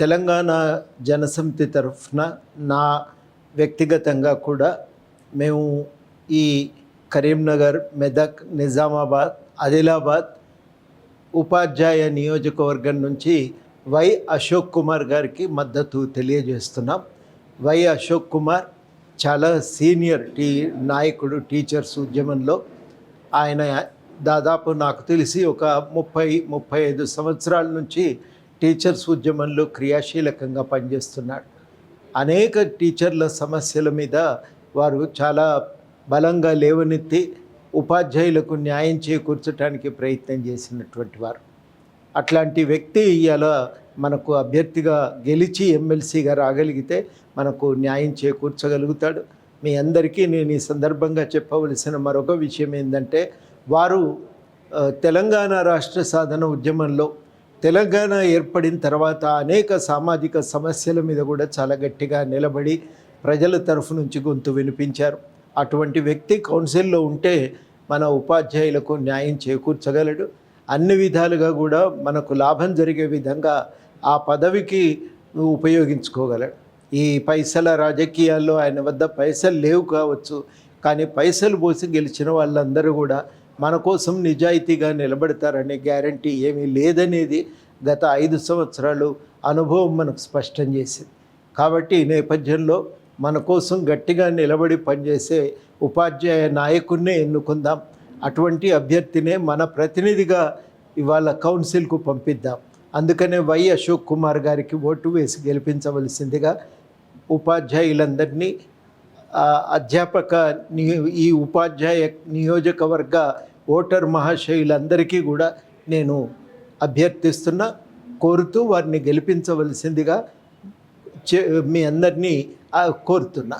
తెలంగాణ జనసమితి తరఫున నా వ్యక్తిగతంగా కూడా మేము ఈ కరీంనగర్ మెదక్ నిజామాబాద్ ఆదిలాబాద్ ఉపాధ్యాయ నియోజకవర్గం నుంచి వై అశోక్ కుమార్ గారికి మద్దతు తెలియజేస్తున్నాం. వై అశోక్ కుమార్ చాలా సీనియర్ టీ నాయకుడు టీచర్స్ ఉద్యమంలో. ఆయన దాదాపు నాకు తెలిసి ఒక ముప్పై ముప్పై ఐదు సంవత్సరాల నుంచి టీచర్స్ ఉద్యమంలో క్రియాశీలకంగా పనిచేస్తున్నాడు. అనేక టీచర్ల సమస్యల మీద వారు చాలా బలంగా లేవనెత్తి ఉపాధ్యాయులకు న్యాయం చేకూర్చడానికి ప్రయత్నం చేసినటువంటి వారు. అట్లాంటి వ్యక్తి ఇవాళ మనకు అభ్యర్థిగా గెలిచి ఎమ్మెల్సీగా రాగలిగితే మనకు న్యాయం చేకూర్చగలుగుతాడు. మీ అందరికీ నేను ఈ సందర్భంగా చెప్పవలసిన మరొక విషయం ఏంటంటే వారు తెలంగాణ రాష్ట్ర సాధన ఉద్యమంలో తెలంగాణ ఏర్పడిన తర్వాత అనేక సామాజిక సమస్యల మీద కూడా చాలా గట్టిగా నిలబడి ప్రజల తరఫు నుంచి గొంతు వినిపించారు. అటువంటి వ్యక్తి కౌన్సిల్లో ఉంటే మన ఉపాధ్యాయులకు న్యాయం చేకూర్చగలడు. అన్ని విధాలుగా కూడా మనకు లాభం జరిగే విధంగా ఆ పదవికి ఉపయోగించుకోగలడు. ఈ పైసల రాజకీయాల్లో ఆయన వద్ద పైసలు లేవు కావచ్చు కానీ పైసలు పోసి గెలిచిన వాళ్ళందరూ కూడా మన కోసం నిజాయితీగా నిలబడతారనే గ్యారంటీ ఏమీ లేదనేది గత ఐదు సంవత్సరాలు అనుభవం మనకు స్పష్టం చేసింది. కాబట్టి ఈ నేపథ్యంలో మన కోసం గట్టిగా నిలబడి పనిచేసే ఉపాధ్యాయ నాయకుడినే ఎన్నుకుందాం. అటువంటి అభ్యర్థినే మన ప్రతినిధిగా ఇవాళ కౌన్సిల్కు పంపిద్దాం. అందుకనే వై అశోక్ కుమార్ గారికి ఓటు వేసి గెలిపించవలసిందిగా ఉపాధ్యాయులందరినీ అధ్యాపక నియో- ఈ ఉపాధ్యాయ నియోజకవర్గ ఓటర్ మహాశయులందరికీ కూడా నేను అభ్యర్థిస్తున్నా కోరుతూ వారిని గెలిపించవలసిందిగా చే- మీ అందరినీ కోరుతున్నా.